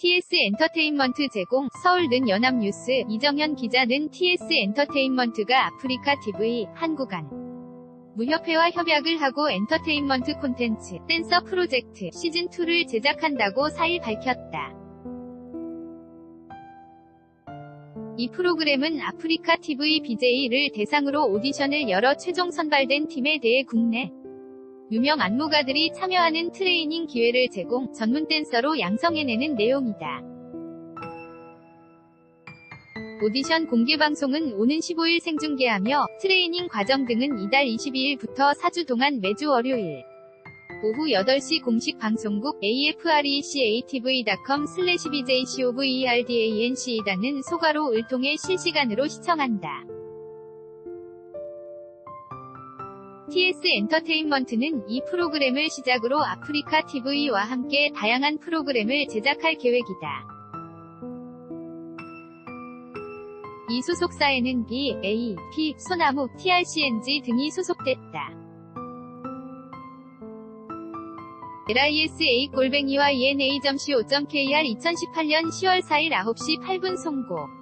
TS 엔터테인먼트 제공 서울 는 연합뉴스 이정현 기자 는 TS 엔터테인먼트가 아프리카 TV 한국안 무협회와 협약을 하고 엔터테인먼트 콘텐츠 댄서 프로젝트 시즌2를 제작한다고 4일 밝혔다. 이 프로그램은 아프리카 TV BJ를 대상으로 오디션을 열어 최종 선발된 팀에 대해 국내 유명 안무가들이 참여하는 트레이닝 기회를 제공, 전문 댄서로 양성해내는 내용이다. 오디션 공개 방송은 오는 15일 생중계하며 트레이닝 과정 등은 이달 22일부터 4주 동안 매주 월요일 오후 8시 공식 방송국 afrecatv.com bjcoverdance.는 소가로 을 통해 실시간으로 시청한다. TS 엔터테인먼트는 이 프로그램을 시작으로 아프리카 TV와 함께 다양한 프로그램을 제작할 계획이다. 이 소속사에는 B, A, P, 소나무, TRCNG 등이 소속됐다. lisa 골뱅이와 ena.co.kr 2018년 10월 4일 9시 8분 송고